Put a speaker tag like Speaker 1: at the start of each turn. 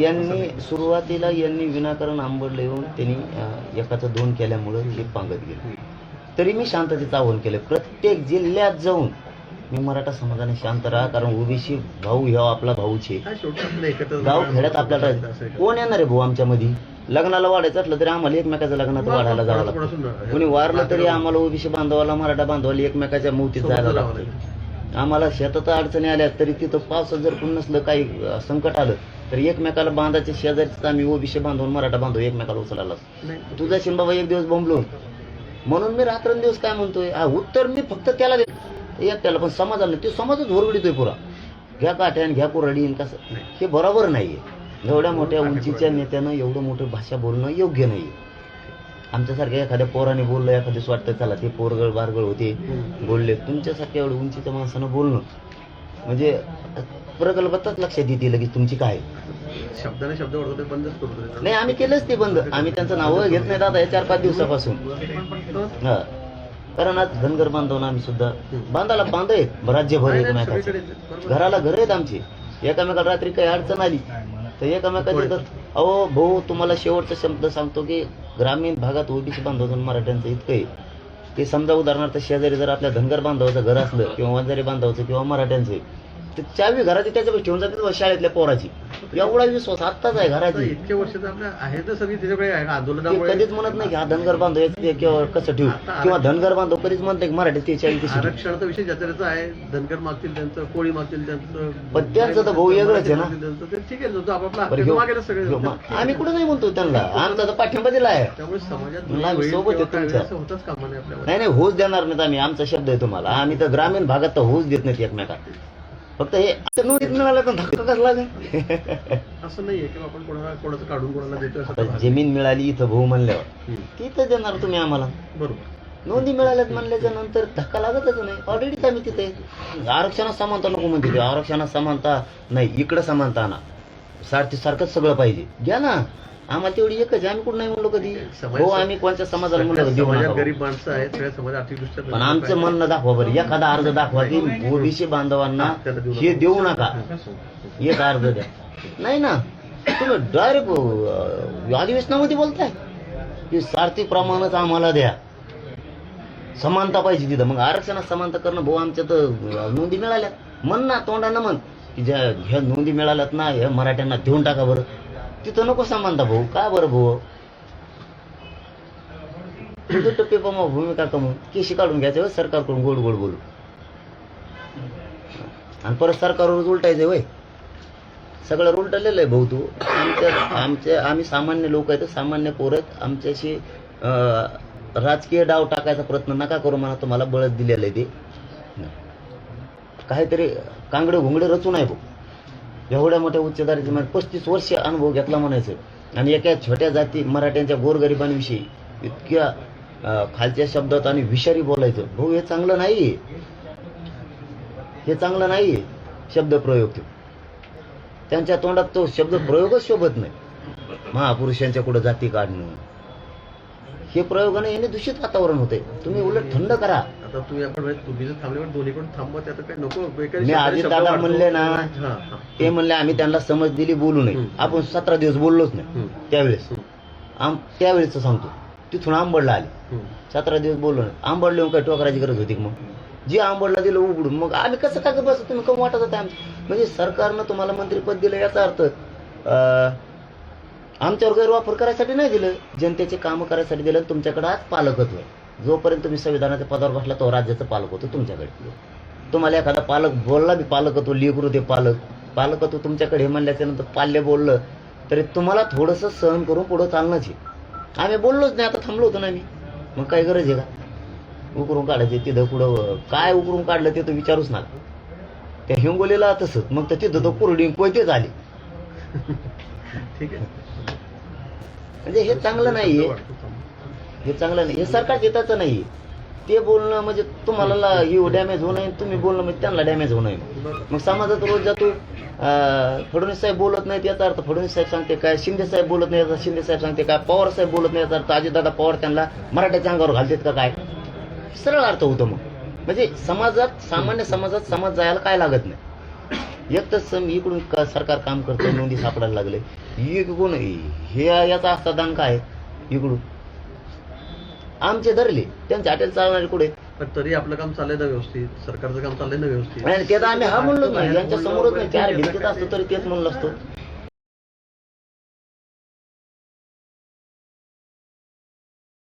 Speaker 1: यांनी सुरुवातीला यांनी विनाकारण आंबडलं येऊन त्यांनी एकाचं दोन केल्यामुळं हे पांगत गेले. तरी मी शांततेचं आव्हान केलं. प्रत्येक जिल्ह्यात जाऊन मी मराठा समाजाने शांत राहा कारण ओबीसी भाऊ ह्या आपला भाऊचे. गाव खेड्यात आपल्याला? कोण येणार आहे भाऊ आमच्या मध्ये लग्नाला वाढायचं असलं तरी आम्हाला एकमेकाच्या लग्नात वाढायला जावं लागतं. कोणी वारलं तरी आम्हाला ओबीसी बांधवाला मराठा बांधवाला एकमेकाच्या मोतीत जायला लागतं. आम्हाला शेतात अडचणी आल्या तरी तिथं पावसात जर कोण नसलं काही संकट आलं तर एकमेकाला बांधायचे शेजारीच आम्ही ओबीसी बांधून मराठा बांधव एकमेकाला उचलायला लागतो.
Speaker 2: नाही
Speaker 1: तुझा शिन बाबा एक दिवस बोंबलो म्हणून मी रात्रंदिवस काय म्हणतोय हा, उत्तर मी फक्त त्याला देतो एक त्याला पण समाजाला नाही तो समाजच होरगडीतोय पुरा. घ्या काठ्यान घ्या कुरडी आणि कसं हे बरोबर नाहीये. एवढ्या मोठ्या उंचीच्या नेत्यानं एवढं मोठं भाषा बोलणं योग्य नाहीये. आमच्यासारख्या एखाद्या पोराने बोललं एखाद्याच वाटतं चला ते पोरगळ बारगळ होते बोलले. तुमच्यासारख्या एवढं उंचीच्या माणसानं बोलणं. म्हणजे प्रकल्पातच लक्षात येते लगेच तुमची काय.
Speaker 2: शब्दाने शब्द वाढवतो ते बंदच करतो.
Speaker 1: नाही आम्ही केलंच ते बंद. आम्ही त्यांचं नाव घेत नाही दादा या चार पाच दिवसापासून हा. कारण आज धनगर बांधव आम्ही सुद्धा. बांधाला बांध आहेत राज्यभर एकमेकाचे. घराला घर आहेत आमची. एकामेकाला रात्री काही अडचण आली तर एकामेकाचे तर अहो भाऊ तुम्हाला शेवटचा शब्द सांगतो की ग्रामीण भागात ओबीसी बांधव आणि मराठ्यांचं इतकं आहे. की समजा उदाहरणार्थ शेजारी जर आपल्या धनगर बांधवाचं घर असलं किंवा वंजारी बांधवाचं किंवा मराठ्यांचं तर चावी घराची त्याच्याकडे ठेवून जाते बा शाळेतल्या पोराची. एवढा विश्वास आत्ताच आहे घराची.
Speaker 2: इतके वर्ष तर आपल्या आहेत ना सगळी त्याच्याकडे आहे.
Speaker 1: ते
Speaker 2: आंदोलनामुळे
Speaker 1: कधीच म्हणत नाही की हा धनगर बांधव आहे, किंवा कसं ठेवू. किंवा धनगर बांधव कधीच म्हणत नाही की मराठी ते चाळीस कशी ठेवू.
Speaker 2: आरक्षणाचा विषय ज्याचा आहे धनगर मागतील त्यांचं कोळी मागतील त्यांचं
Speaker 1: पण त्यांचं तर भाऊ वेगळंच आहे ना.
Speaker 2: मागतील त्यांचं, ते ठीक आहे तो आपापला हक्क
Speaker 1: बरं,
Speaker 2: आहे, मागेल सगळे
Speaker 1: मग आम्ही कुठं नाही म्हणतो त्यांना. आमचा तर पाठिंबा दिला आहे.
Speaker 2: त्यामुळे समाजात होईल
Speaker 1: सोबत
Speaker 2: किंवा
Speaker 1: आहे तुमच्या.
Speaker 2: असं होतच कामा नाही आपल्याला
Speaker 1: नाही नाही होऊच देणार नाहीत आम्ही. आमचा शब्द आहे तुम्हाला. आम्ही तर ग्रामीण भागात तर होऊच देत नाहीत एकमेकात फक्त हे मिळालं तर धक्का नाही
Speaker 2: असं नाहीये की आपण कोणाला कोणाचं काढून कोणाला असं
Speaker 1: जमीन मिळाली इथं भाऊ म्हणल्यावर. तिथं देणार तुम्ही आम्हाला.
Speaker 2: बरोबर.
Speaker 1: नोंदी मिळाल्यात म्हणल्याच्या नंतर धक्का लागतच नाही. ऑलरेडीच आम्ही तिथे आरक्षणात समानता नको म्हणते आरक्षणात समानता नाही इकडं समानता आणा. सारखी सारखंच सगळं पाहिजे. घ्या ना. आम्हाला तेवढी एकच आहे. आम्ही कुठं नाही म्हणलो कधी. हो आम्ही कोणत्या समाजाला म्हणलो.
Speaker 2: गरीब माणसं आहेत सगळ्या
Speaker 1: पण आमचं म्हणणं दाखवा बरं. एखादा अर्ज दाखवा की ओबीसी बांधवांना हे. देऊ नका. एक अर्ज द्या. नाही ना. तुम्ही डायरेक्ट अधिवेशनामध्ये बोलताय. की सारथी प्रमाणच आम्हाला द्या. समानता पाहिजे तिथं. मग आरक्षणात समानता करणं भाऊ आमच्या तर नोंदी मिळाल्यात. म्हण ना तोंडानं म्हण. की ज्या ह्या नोंदी मिळाल्यात ना ह्या मराठ्यांना देऊन टाका बरं. तिथं नको समानता भाऊ. का बरं भाऊ? तुझं टप्पे पमा भूमिका कमवून केशी काढून घ्यायचं होय सरकारकडून गोड गोड बोलू आणि परत सरकारवरच उलटायचं वय सगळं उलटलेलं आहे भाऊ तू. आमच्या आमच्या आम्ही सामान्य लोक आहेत सामान्य पोर आहेत. आमच्याशी राजकीय डाव टाकायचा प्रयत्न नका करू मला तुम्हाला बळच दिलेलं आहे ते. काहीतरी कांगडे घुंगडे रचून आहे भाऊ. एवढ्या मोठ्या उच्च दारिद्र्य म्हणजे पस्तीस वर्ष अनुभव घेतला म्हणायचं. आणि एका छोट्या जाती मराठ्यांच्या गोरगरिबांविषयी इतक्या खालच्या शब्दात आणि विषारी बोलायचं. भाऊ हे चांगलं नाही हे चांगलं नाही शब्द प्रयोग तो. त्यांच्या तोंडात तो शब्द प्रयोगच शोभत नाही. महापुरुषांच्या कुठं जाती काढणं? हे प्रयोगाने याने दूषित वातावरण होते तुम्ही उलट थंड करा.
Speaker 2: आता तुम्ही आपण तुम्ही जर थांबल्यावर दोन्हीकडून थांबवत आता काही नको.
Speaker 1: मी आधी दादा. म्हणले ना. ते म्हणले आम्ही त्यांना समज दिली बोलू नये. आपण सतरा दिवस बोललोच नाही. त्यावेळेस. आम त्यावेळेस सांगतो. तिथून आंबडला आले. सतरा दिवस बोललो नाही. आंबडले काय टोकराची गरज होती का मग? जे आंबडला दिलं उघडून. मग आम्ही कसं काय बस? तुम्ही कम वाटत होते आमचं? म्हणजे सरकारनं तुम्हाला मंत्रीपद दिलं याचा अर्थ आमच्यावर गैरवापर करायसाठी नाही दिलं. जनतेचे कामं करायसाठी दिलं. तुमच्याकडे आज पालकत्व आहे. जोपर्यंत तुम्ही संविधानाच्या पदावर बसला तो राज्याचं पालक होतो तुमच्याकडे. तुम्हाला एखादा पालक बोलला बी पालकत्व लेकरू ते पालक. पालकत्व तुमच्याकडे हे म्हणल्याच्या नंतर पाल्य बोललं तरी तुम्हाला थोडंसं सहन करून पुढं चालणंच आहे. आम्ही बोललोच नाही आता थांबलो होतो ना मी मग काय गरज आहे का? उकरून काढायचे तिथं कुठं काय उकरून काढलं ते तर विचारूच नका. त्या हिंगोलीला तसंच मग तर तिथं तो कुरडी कोयते झाले.
Speaker 2: ठीक आहे.
Speaker 1: म्हणजे हे चांगलं नाहीये. हे चांगलं नाही. हे सरकार हिताचं नाही. ते बोलणं म्हणजे तुम्हाला हे डॅमेज होऊ नये तुम्ही बोलणं म्हणजे त्यांना डॅमेज होऊ नये. मग समाजात रोज जातो. फडणवीस साहेब बोलत नाहीत याचा अर्थ फडणवीस साहेब सांगते काय शिंदे साहेब बोलत नाही याचा शिंदे साहेब सांगते काय पवार साहेब बोलत नाही याचा अर्थ अजितदादा पवार त्यांना मराठ्याच्या अंगावर घालतात का काय? सरळ अर्थ होतो मग. म्हणजे समाजात सामान्य समाजात समाज जायला काय लागत नाही. एक तर सम इकडून का- सरकार काम करतं नोंदी सापडायला लागले. इकडून हे याचा असता दान आहे इकडून. आमचे धरले त्यांचे हॉटेल चालणारे कुठे?
Speaker 2: पण तरी आपलं काम चाललंय ना व्यवस्थित सरकारचं काम चाललंय ना व्यवस्थित.
Speaker 1: आणि ते तर आम्ही हा म्हणलो नाही यांच्या समोरच नाही चार भिंतीत असतो तरी तेच म्हणलं असतो.